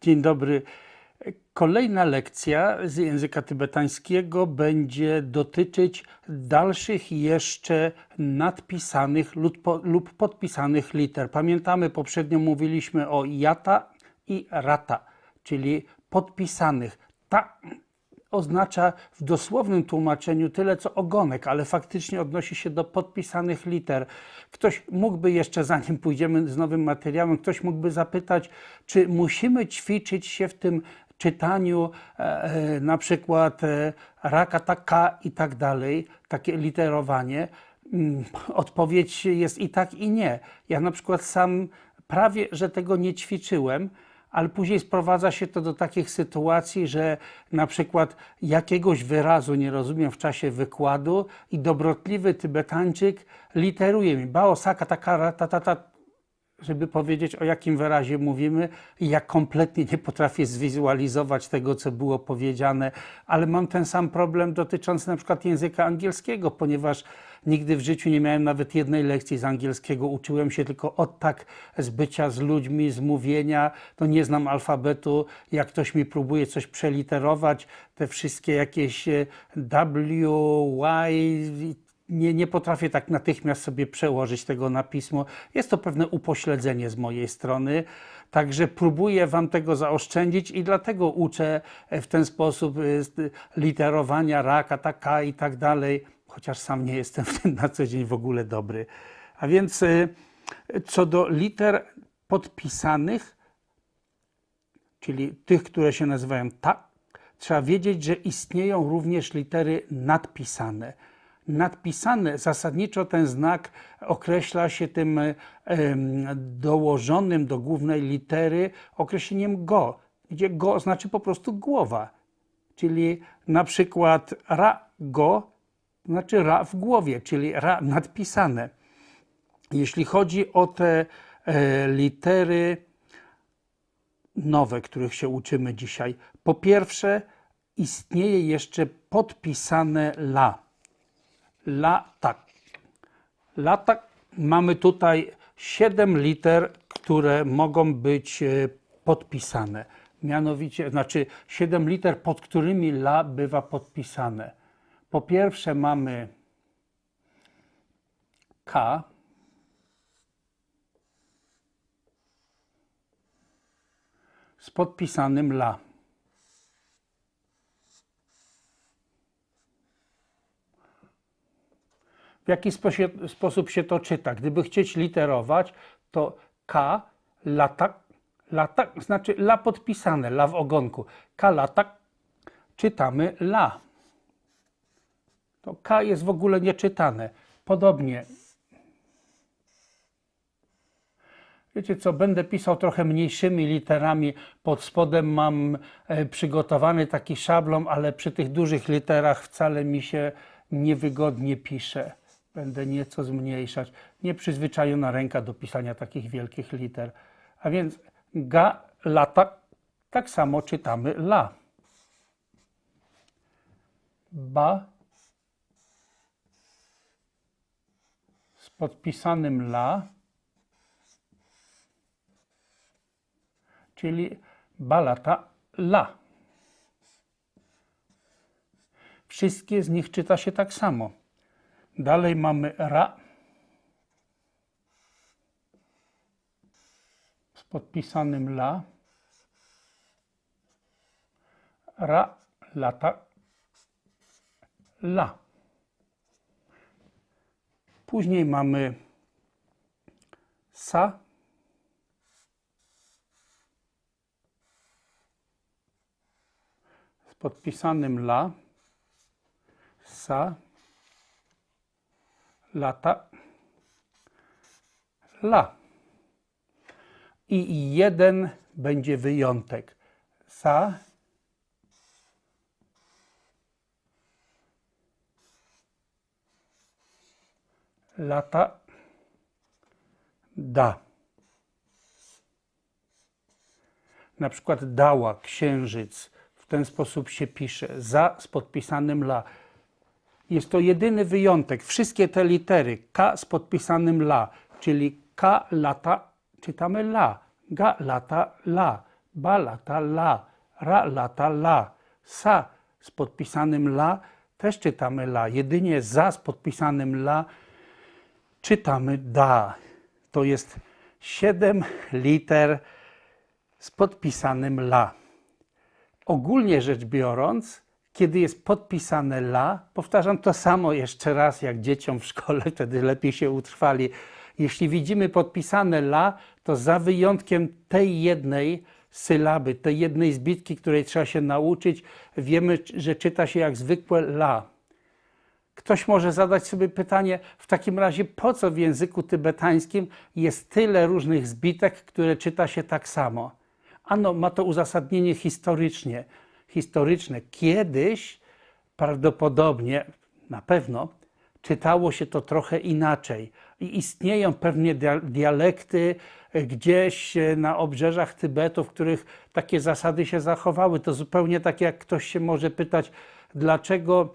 Dzień dobry. Kolejna lekcja z języka tybetańskiego będzie dotyczyć dalszych jeszcze nadpisanych lub podpisanych liter. Pamiętamy, poprzednio mówiliśmy o jata i rata, czyli podpisanych. Ta oznacza w dosłownym tłumaczeniu tyle co ogonek, ale faktycznie odnosi się do podpisanych liter. Ktoś mógłby jeszcze, zanim pójdziemy z nowym materiałem, ktoś mógłby zapytać, czy musimy ćwiczyć się w tym czytaniu e, e, na przykład e, raka, taka i tak dalej, takie literowanie. Mm, Odpowiedź jest i tak, i nie. Ja na przykład sam prawie, że tego nie ćwiczyłem, ale później sprowadza się to do takich sytuacji, że na przykład jakiegoś wyrazu nie rozumiem w czasie wykładu i dobrotliwy Tybetańczyk literuje mi bao saka takara ta, ta, ta, żeby powiedzieć o jakim wyrazie mówimy. Ja kompletnie nie potrafię zwizualizować tego, co było powiedziane, ale mam ten sam problem dotyczący na przykład języka angielskiego, ponieważ nigdy w życiu nie miałem nawet jednej lekcji z angielskiego. Uczyłem się tylko od tak z bycia z ludźmi, z mówienia. To nie znam alfabetu. Jak ktoś mi próbuje coś przeliterować, te wszystkie jakieś e, W, Y, nie, nie potrafię tak natychmiast sobie przełożyć tego na pismo. Jest to pewne upośledzenie z mojej strony, także próbuję Wam tego zaoszczędzić i dlatego uczę w ten sposób y, literowania raka, taka i tak dalej, chociaż sam nie jestem w tym na co dzień w ogóle dobry. A więc y, co do liter podpisanych, czyli tych, które się nazywają tak, trzeba wiedzieć, że istnieją również litery nadpisane nadpisane. Zasadniczo ten znak określa się tym em, dołożonym do głównej litery określeniem go, gdzie go znaczy po prostu głowa. Czyli na przykład ra go znaczy ra w głowie, czyli ra nadpisane. Jeśli chodzi o te e, litery nowe, których się uczymy dzisiaj, po pierwsze istnieje jeszcze podpisane la latak. Latak mamy tutaj 7 liter, które mogą być e, podpisane. Mianowicie, znaczy 7 liter, pod którymi la bywa podpisane. Po pierwsze mamy K. Z podpisanym la. W jaki sposób, się to czyta. Gdyby chcieć literować, to K, latak, latak, znaczy la podpisane, la w ogonku. K, latak, czytamy la. To K jest w ogóle nieczytane. Podobnie. Wiecie co, będę pisał trochę mniejszymi literami. Pod spodem mam e, przygotowany taki szablon, ale przy tych dużych literach wcale mi się niewygodnie pisze będę nieco zmniejszać. Nieprzyzwyczajona ręka do pisania takich wielkich liter. A więc ga, lata, tak samo czytamy la. Ba z podpisanym la, czyli balata la. Wszystkie z nich czyta się tak samo. Dalej mamy ra z podpisanym la. Ra, lata, la. Później mamy sa. Z podpisanym la. Sa lata, la. I jeden będzie wyjątek. Sa, lata, da. Na przykład dała, księżyc. W ten sposób się pisze. Za z podpisanym la. Jest to jedyny wyjątek. Wszystkie te litery K z podpisanym la, czyli K lata, czytamy la, Ga lata la. ba lata la, ra lata la, sa z podpisanym la też czytamy la, jedynie za z podpisanym la czytamy da. To jest siedem liter z podpisanym la. Ogólnie rzecz biorąc, kiedy jest podpisane la, powtarzam to samo jeszcze raz, jak dzieciom w szkole, wtedy lepiej się utrwali. Jeśli widzimy podpisane la, to za wyjątkiem tej jednej sylaby, tej jednej zbitki, której trzeba się nauczyć, wiemy, że czyta się jak zwykłe la. Ktoś może zadać sobie pytanie, w takim razie po co w języku tybetańskim jest tyle różnych zbitek, które czyta się tak samo? Ano, ma to uzasadnienie historycznie. Historyczne. Kiedyś prawdopodobnie, na pewno, czytało się to trochę inaczej. I istnieją pewnie dia- dialekty gdzieś na obrzeżach Tybetu, w których takie zasady się zachowały. To zupełnie tak jak ktoś się może pytać, dlaczego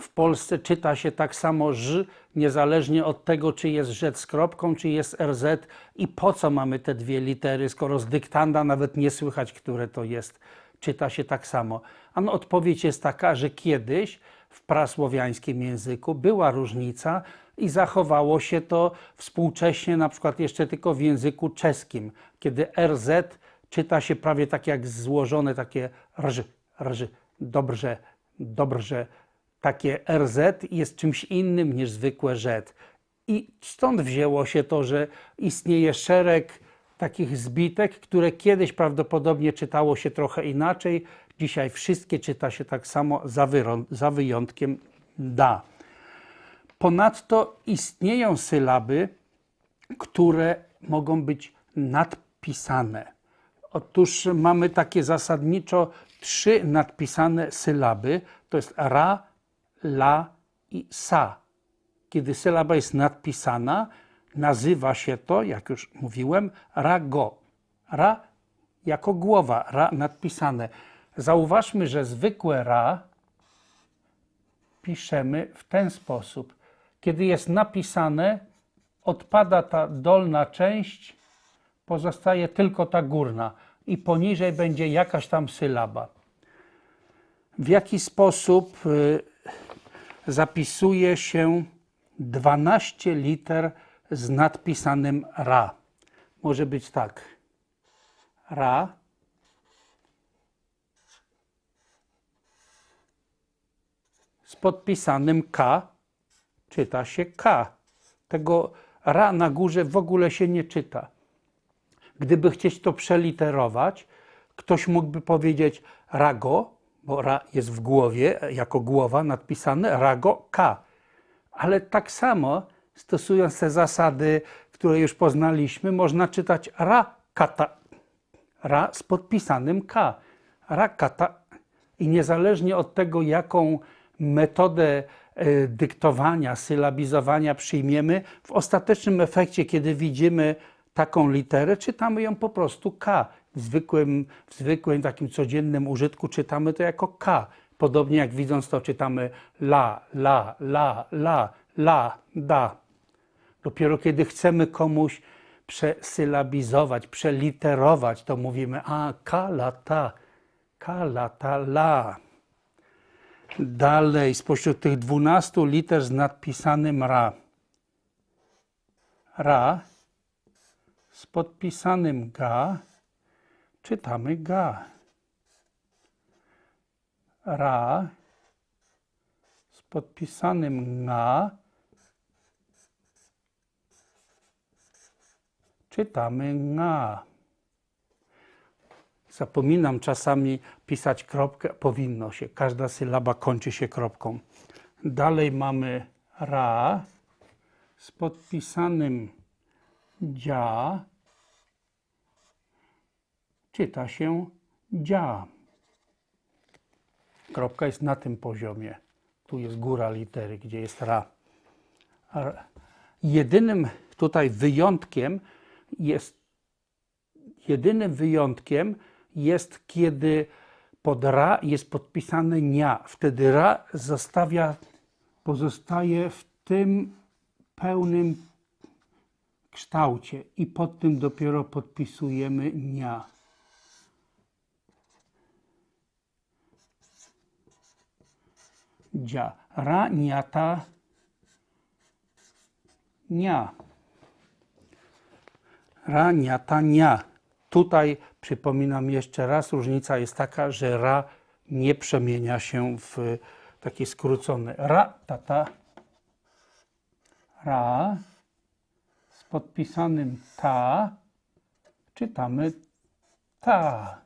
w Polsce czyta się tak samo ż, niezależnie od tego, czy jest rzecz z kropką, czy jest RZ i po co mamy te dwie litery, skoro z dyktanda nawet nie słychać, które to jest. Czyta się tak samo. Ano odpowiedź jest taka, że kiedyś w prasłowiańskim języku była różnica i zachowało się to współcześnie, na przykład jeszcze tylko w języku czeskim, kiedy RZ czyta się prawie tak jak złożone takie rż, rż, dobrze, dobrze, takie RZ jest czymś innym niż zwykłe Z. I stąd wzięło się to, że istnieje szereg takich zbitek, które kiedyś prawdopodobnie czytało się trochę inaczej. Dzisiaj wszystkie czyta się tak samo, za, wyjątkiem da. Ponadto istnieją sylaby, które mogą być nadpisane. Otóż mamy takie zasadniczo trzy nadpisane sylaby. To jest ra, la i sa. Kiedy sylaba jest nadpisana, nazywa się to, jak już mówiłem, rago. Ra jako głowa, ra nadpisane. Zauważmy, że zwykłe ra piszemy w ten sposób. Kiedy jest napisane, odpada ta dolna część, pozostaje tylko ta górna i poniżej będzie jakaś tam sylaba. W jaki sposób y, zapisuje się 12 liter z nadpisanym ra? Może być tak. Ra. Z podpisanym K czyta się K. Tego ra na górze w ogóle się nie czyta. Gdyby chcieć to przeliterować, ktoś mógłby powiedzieć rago, bo ra jest w głowie, jako głowa nadpisane, rago K. Ale tak samo, stosując te zasady, które już poznaliśmy, można czytać ra kata, ra z podpisanym K. Ra kata. I niezależnie od tego, jaką metodę e, dyktowania, sylabizowania przyjmiemy, w ostatecznym efekcie, kiedy widzimy taką literę, czytamy ją po prostu K. W zwykłym, w zwykłym takim codziennym użytku czytamy to jako K. Podobnie jak widząc to czytamy la, la, la, la, la, da. Dopiero kiedy chcemy komuś przesylabizować, przeliterować, to mówimy a, ka, la, ta, ka, la. Dalej, spośród tych 12 liter z nadpisanym ra. Ra z podpisanym ga czytamy ga. Ra z podpisanym nga czytamy nga. Zapominam czasami pisać kropkę, powinno się. Każda sylaba kończy się kropką. Dalej mamy ra z podpisanym dzia. Czyta się dzia. Kropka jest na tym poziomie. Tu jest góra litery, gdzie jest ra. Jedynym tutaj wyjątkiem jest jedynym wyjątkiem jest, kiedy pod ra jest podpisane nia. Wtedy ra zostawia, pozostaje w tym pełnym kształcie i pod tym dopiero podpisujemy nia. Dzia. Ra, niata, nia. Ra, niata, nia. Tutaj przypominam jeszcze raz, różnica jest taka, że ra nie przemienia się w takie skrócone. Ra, tata, ra z podpisanym ta czytamy ta.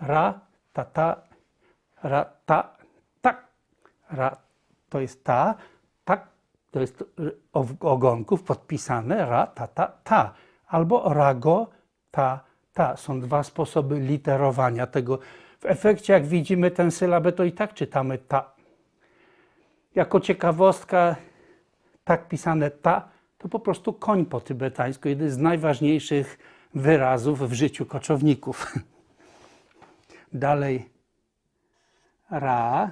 Ra, ta, ta, ra, ta, tak. Ra to jest ta, tak to jest o- ogonków podpisane ra, ta, ta, ta. Albo rago, ta, ta. Są dwa sposoby literowania tego. W efekcie, jak widzimy tę sylabę, to i tak czytamy ta. Jako ciekawostka, tak pisane ta, to po prostu koń po tybetańsku, jeden z najważniejszych wyrazów w życiu koczowników. Dalej ra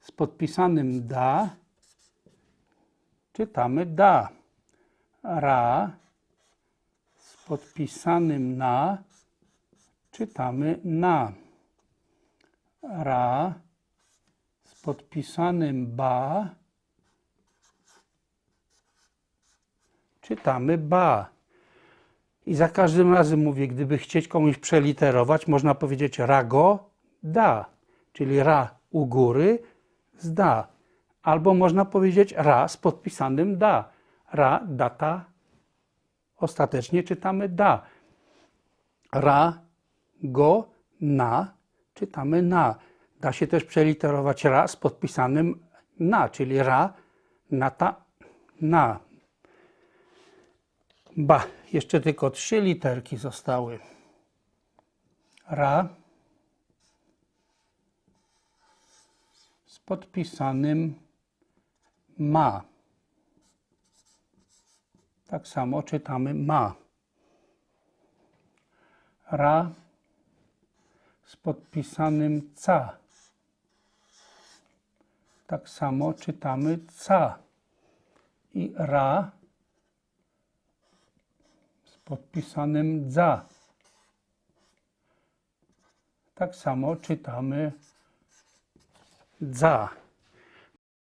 z podpisanym da czytamy da. Ra z podpisanym na czytamy na. Ra z podpisanym ba czytamy ba. I za każdym razem mówię, gdyby chcieć komuś przeliterować, można powiedzieć rago da, czyli ra u góry z da. Albo można powiedzieć ra z podpisanym da. Ra, data, ostatecznie czytamy da. Ra, go, na, czytamy na. Da się też przeliterować ra z podpisanym na, czyli ra, nata, na. Ba, jeszcze tylko trzy literki zostały. Ra z podpisanym ma. Tak samo czytamy ma. Ra z podpisanym ca. Tak samo czytamy ca. I ra z podpisanym dza. Tak samo czytamy dza.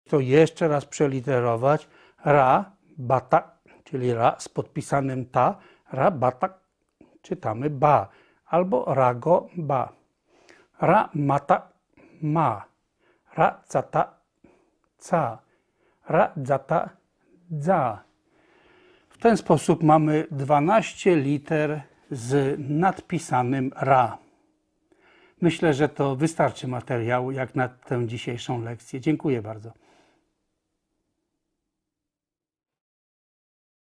To jeszcze raz przeliterować. Ra, bata, czyli ra z podpisanym ta, ra, bata, czytamy ba. Albo rago, ba. Ra, mata, ma. Ra, cata, ca. Ra, dzata, dza. W ten sposób mamy 12 liter z nadpisanym ra. Myślę, że to wystarczy materiału jak na tę dzisiejszą lekcję. Dziękuję bardzo.